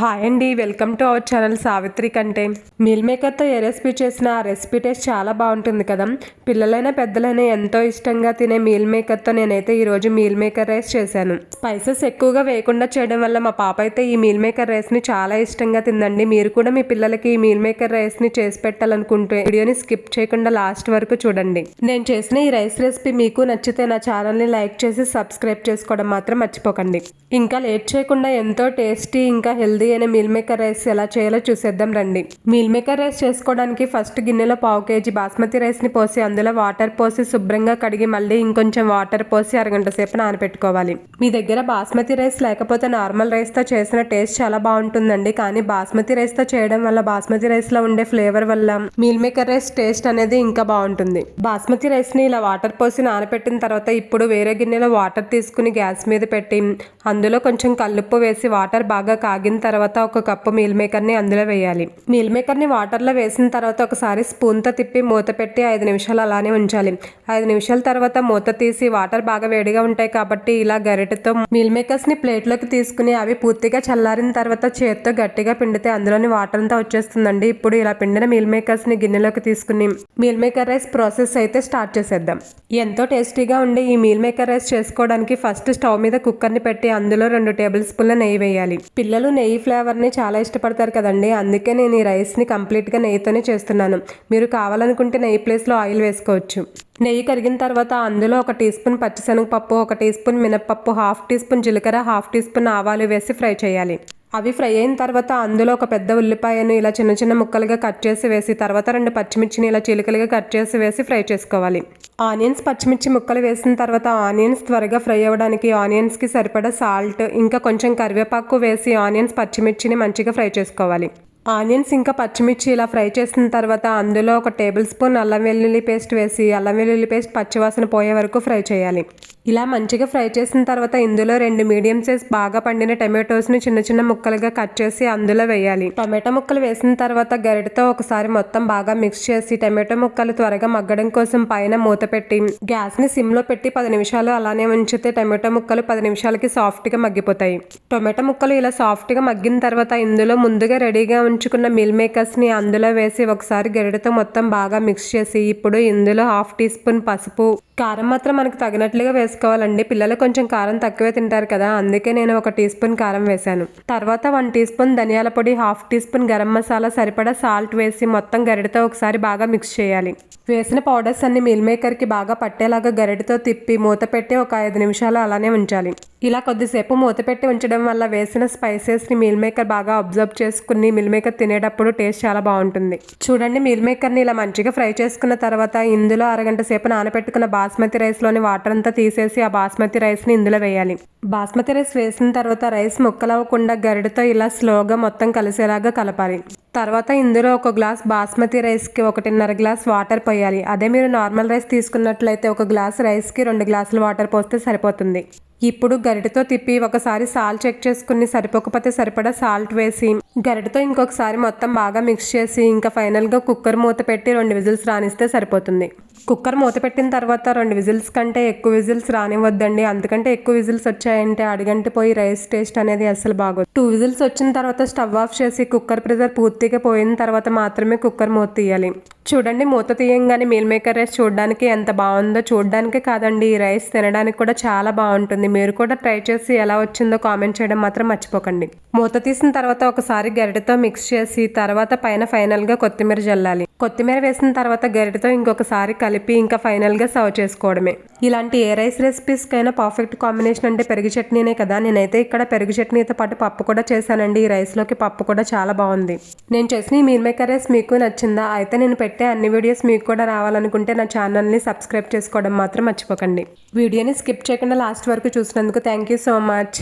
Hi అండి welcome to our channel Savithri కంటే. Meal మేకర్తో ఏ recipe చేసినా ఆ రెసిపీ టేస్ట్ చాలా బాగుంటుంది కదా. పిల్లలైనా పెద్దలైనా ఎంతో ఇష్టంగా తినే మీల్ మేకర్తో నేనైతే ఈరోజు మీల్ మేకర్ రైస్ చేశాను. స్పైసెస్ ఎక్కువగా వేయకుండా చేయడం వల్ల మా పాప అయితే ఈ మీల్ మేకర్ రైస్ని చాలా ఇష్టంగా తిందండి. మీరు కూడా మీ పిల్లలకి ఈ మీల్ మేకర్ రైస్ని చేసి పెట్టాలనుకుంటే వీడియోని స్కిప్ చేయకుండా లాస్ట్ వరకు చూడండి. నేను చేసిన ఈ రైస్ రెసిపీ మీకు నచ్చితే నా ఛానల్ని లైక్ చేసి సబ్స్క్రైబ్ చేసుకోవడం మాత్రం మర్చిపోకండి. ఇంకా లేట్ చేయకుండా ఎంతో టేస్టీ ఇంకా హెల్దీ అయిన మీల్ మేకర్ రైస్ ఎలా చేయాలో చూసేద్దాం రండి. మీల్ మేకర్ రైస్ చేసుకోవడానికి ఫస్ట్ గిన్నెలో పావు కేజీ బాస్మతి రైస్ని పోసి అందులో వాటర్ పోసి శుభ్రంగా కడిగి మళ్ళీ ఇంకొంచెం వాటర్ పోసి అరగంట సేపు నానబెట్టుకోవాలి. మీ దగ్గర బాస్మతి రైస్ లేకపోతే నార్మల్ రైస్తో చేసిన టేస్ట్ చాలా బాగుంటుందండి. కానీ బాస్మతి రైస్తో చేయడం వల్ల బాస్మతి రైస్లో ఉండే ఫ్లేవర్ వల్ల మీల్ మేకర్ రైస్ టేస్ట్ అనేది ఇంకా బాగుంటుంది. బాస్మతి రైస్ని ఇలా వాటర్ పోసి నానబెట్టిన తర్వాత ఇప్పుడు వేరే గిన్నెలో వాటర్ తీసుకుని గ్యాస్ మీద పెట్టి అందులో కొంచెం కల్లుప్పు వేసి వాటర్ బాగా కాగిన తర్వాత తర్వాత ఒక కప్పు మీల్ మేకర్ని అందులో వేయాలి. మీల్ మేకర్ని వాటర్లో వేసిన తర్వాత ఒకసారి స్పూన్తో తిప్పి మూత పెట్టి ఐదు నిమిషాలు అలానే ఉంచాలి. ఐదు నిమిషాల తర్వాత మూత తీసి వాటర్ బాగా వేడిగా ఉంటాయి కాబట్టి ఇలా గరిటెతో మీల్ మేకర్స్ని ప్లేట్లోకి తీసుకుని అవి పూర్తిగా చల్లారిన తర్వాత చేత్తో గట్టిగా పిండితే అందులోని వాటర్ అంతా వచ్చేస్తుందండి. ఇప్పుడు ఇలా పిండిన మీల్ మేకర్స్ని గిన్నెలోకి తీసుకుని మీల్ మేకర్ రైస్ ప్రాసెస్ అయితే స్టార్ట్ చేసేద్దాం. ఎంతో టేస్టీగా ఉండే ఈ మీల్ మేకర్ రైస్ చేసుకోవడానికి ఫస్ట్ స్టవ్ మీద కుక్కర్ని పెట్టి అందులో రెండు టేబుల్ స్పూన్ల నెయ్యి వేయాలి. పిల్లలు నెయ్యి ఫ్లేవర్ని చాలా ఇష్టపడతారు కదండి. అందుకే నేను ఈ రైస్ని కంప్లీట్గా నెయ్యితోనే చేస్తున్నాను. మీరు కావాలనుకుంటే నెయ్యి ప్లేస్లో ఆయిల్ వేసుకోవచ్చు. నెయ్యి కరిగిన తర్వాత అందులో ఒక టీ స్పూన్ పచ్చిశనగపప్పు ఒక టీ స్పూన్ మినప్పప్పు హాఫ్ టీ స్పూన్ జీలకర్ర హాఫ్ టీ స్పూన్ ఆవాలు వేసి ఫ్రై చేయాలి. అవి ఫ్రై అయిన తర్వాత అందులో ఒక పెద్ద ఉల్లిపాయను ఇలా చిన్న చిన్న ముక్కలుగా కట్ చేసి వేసి తర్వాత రెండు పచ్చిమిర్చిని ఇలా చిలుకలుగా కట్ చేసి వేసి ఫ్రై చేసుకోవాలి. ఆనియన్స్ పచ్చిమిర్చి ముక్కలు వేసిన తర్వాత ఆనియన్స్ త్వరగా ఫ్రై అవ్వడానికి ఆనియన్స్కి సరిపడా సాల్ట్ ఇంకా కొంచెం కరివేపాకు వేసి ఆనియన్స్ పచ్చిమిర్చిని మంచిగా ఫ్రై చేసుకోవాలి. ఆనియన్స్ ఇంకా పచ్చిమిర్చి ఇలా ఫ్రై చేసిన తర్వాత అందులో ఒక టేబుల్ స్పూన్ అల్లం వెల్లుల్లి పేస్ట్ వేసి అల్లం వెల్లుల్లి పేస్ట్ పచ్చివాసన పోయే వరకు ఫ్రై చేయాలి. ఇలా మంచిగా ఫ్రై చేసిన తర్వాత ఇందులో రెండు మీడియం సైజ్ బాగా పండిన టమాటోస్ని చిన్న చిన్న ముక్కలుగా కట్ చేసి అందులో వేయాలి. టమాటో ముక్కలు వేసిన తర్వాత గరిటతో ఒకసారి మొత్తం బాగా మిక్స్ చేసి టమాటో ముక్కలు త్వరగా మగ్గడం కోసం పైన మూత పెట్టి గ్యాస్ని సిమ్లో పెట్టి పది నిమిషాలు అలానే ఉంచితే టమాటో ముక్కలు పది నిమిషాలకి సాఫ్ట్గా మగ్గిపోతాయి. టొమాటో ముక్కలు ఇలా సాఫ్ట్గా మగ్గిన తర్వాత ఇందులో ముందుగా రెడీగా ఉంచుకున్న మిల్ మేకర్స్ని అందులో వేసి ఒకసారి గరిటతో మొత్తం బాగా మిక్స్ చేసి ఇప్పుడు ఇందులో హాఫ్ టీ స్పూన్ పసుపు. కారం మాత్రం మనకు తగినట్లుగా వేసుకోవాలండి. పిల్లలు కొంచెం కారం తక్కువే తింటారు కదా అందుకే నేను ఒక టీ స్పూన్ కారం వేశాను. తర్వాత వన్ టీ స్పూన్ ధనియాల పొడి half teaspoon garam masala సరిపడా సాల్ట్ వేసి మొత్తం గరిటతో ఒకసారి బాగా మిక్స్ చేయాలి. వేసిన పౌడర్స్ అన్ని మిల్ మేకర్కి బాగా పట్టేలాగా గరిటతో తిప్పి మూత పెట్టి ఒక ఐదు నిమిషాలు అలానే ఉంచాలి. ఇలా కొద్దిసేపు మూత పెట్టి ఉంచడం వల్ల వేసిన స్పైసెస్ని మీల్ మేకర్ బాగా అబ్జర్వ్ చేసుకుని మిల్ మేకర్ తినేటప్పుడు టేస్ట్ చాలా బాగుంటుంది. చూడండి మీల్ మేకర్ని ఇలా మంచిగా ఫ్రై చేసుకున్న తర్వాత ఇందులో అరగంట సేపు నానబెట్టుకున్న బాస్మతి రైస్లోని వాటర్ అంతా తీసేసి ఆ బాస్మతి రైస్ని ఇందులో వేయాలి. బాస్మతి రైస్ వేసిన తర్వాత రైస్ ముక్కలవ్వకుండా గరిడతో ఇలా స్లోగా మొత్తం కలిసేలాగా కలపాలి. తర్వాత ఇందులో ఒక గ్లాస్ బాస్మతి రైస్కి ఒకటిన్నర గ్లాస్ వాటర్ పోయాలి. అదే మీరు నార్మల్ రైస్ తీసుకున్నట్లయితే ఒక గ్లాస్ రైస్కి రెండు గ్లాసులు వాటర్ పోస్తే సరిపోతుంది. ఇప్పుడు గరిటతో తిప్పి ఒకసారి సాల్ట్ చెక్ చేసుకుని సరిపోకపోతే సరిపడా సాల్ట్ వేసి గరిటతో ఇంకొకసారి మొత్తం బాగా మిక్స్ చేసి ఇంకా ఫైనల్గా కుక్కర్ మూత పెట్టి రెండు విజిల్స్ రానిస్తే సరిపోతుంది. కుక్కర్ మూత పెట్టిన తర్వాత రెండు విజిల్స్ కంటే ఎక్కువ విజిల్స్ రానివ్వద్దండి. అందుకంటే ఎక్కువ విజిల్స్ వచ్చాయంటే అడిగంటి పోయి రైస్ టేస్ట్ అనేది అసలు బాగోదు. టూ విజిల్స్ వచ్చిన తర్వాత స్టవ్ ఆఫ్ చేసి కుక్కర్ ప్రెజర్ పూర్తి పూర్తిగా పోయిన తర్వాత మాత్రమే కుక్కర్ మూత తీయాలి. చూడండి మూత తీయంగానే మీల్ మేకర్ రైస్ చూడడానికి ఎంత బాగుందో. చూడడానికే కాదండి ఈ రైస్ తినడానికి కూడా చాలా బాగుంటుంది. మీరు కూడా ట్రై చేసి ఎలా వచ్చిందో కామెంట్ చేయడం మాత్రం మర్చిపోకండి. మూత తీసిన తర్వాత ఒకసారి గరిటతో మిక్స్ చేసి తర్వాత పైన ఫైనల్గా కొత్తిమీర జల్లాలి. కొత్తిమీర వేసిన తర్వాత గరిటతో ఇంకొకసారి కలిపి ఇంకా ఫైనల్గా సర్వ్ చేసుకోవడమే. ఇలాంటి ఏ రైస్ రెసిపీస్కైనా పర్ఫెక్ట్ కాంబినేషన్ అంటే పెరుగు చట్నీనే కదా. నేనైతే ఇక్కడ పెరుగు చట్నీతో పాటు పప్పు కూడా చేశానండి. ఈ రైస్లోకి పప్పు కూడా చాలా బాగుంది. నేను చేసిన ఈ మీల్ మేకర్ రైస్ మీకు నచ్చిందా? అయితే నేను పెట్టే అన్ని వీడియోస్ మీకు కూడా రావాలనుకుంటే నా ఛానల్ని సబ్స్క్రైబ్ చేసుకోవడం మాత్రం మర్చిపోకండి. వీడియోని స్కిప్ చేయకుండా లాస్ట్ వరకు చూసినందుకు థ్యాంక్ యూ సో మచ్.